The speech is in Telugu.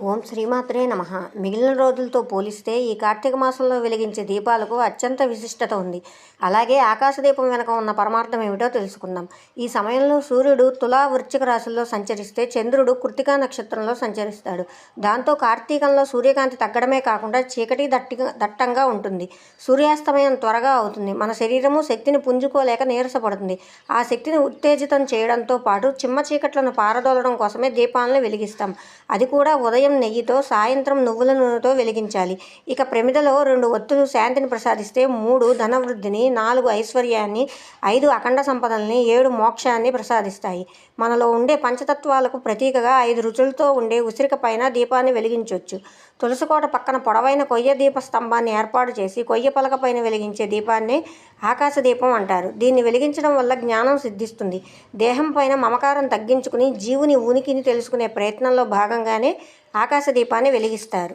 ఓం శ్రీమాత్రే నమ. మిగిలిన రోజులతో పోలిస్తే ఈ కార్తీక మాసంలో వెలిగించే దీపాలకు అత్యంత విశిష్టత ఉంది. అలాగే ఆకాశదీపం వెనక ఉన్న పరమార్థం ఏమిటో తెలుసుకుందాం. ఈ సమయంలో సూర్యుడు తులా వృశ్చిక రాశుల్లో సంచరిస్తే చంద్రుడు కృతికా నక్షత్రంలో సంచరిస్తాడు. దాంతో కార్తీకంలో సూర్యకాంతి తగ్గడమే కాకుండా చీకటి దట్టిగా దట్టంగా ఉంటుంది. సూర్యాస్తమయం త్వరగా అవుతుంది. మన శరీరము శక్తిని పుంజుకోలేక నీరసపడుతుంది. ఆ శక్తిని ఉత్తేజితం చేయడంతో పాటు చిమ్మ చీకట్లను పారదోలడం కోసమే దీపాలను వెలిగిస్తాం. అది కూడా ఉదయం నెయ్యితో సాయంత్రం నువ్వుల నూనెతో వెలిగించాలి. ఇక ప్రమిదలో రెండు ఒత్తులు శాంతిని ప్రసాదిస్తే మూడు ధనవృద్ధిని నాలుగు ఐశ్వర్యాన్ని ఐదు అఖండ సంపదల్ని ఏడు మోక్షాన్ని ప్రసాదిస్తాయి. మనలో ఉండే పంచతత్వాలకు ప్రతీకగా ఐదు రుచులతో ఉండే ఉసిరిక పైన దీపాన్ని వెలిగించవచ్చు తులసికోట పక్కన పొడవైన కొయ్య దీప స్తంభాన్ని ఏర్పాటు చేసి కొయ్య పలక పైన వెలిగించే దీపాన్ని ఆకాశ దీపం అంటారు. దీన్ని వెలిగించడం వల్ల జ్ఞానం సిద్ధిస్తుంది. దేహం పైన మమకారం తగ్గించుకుని జీవుని ఉనికిని తెలుసుకునే ప్రయత్నంలో భాగంగానే ఆకాశ దీపాన్ని వెలిగిస్తారు.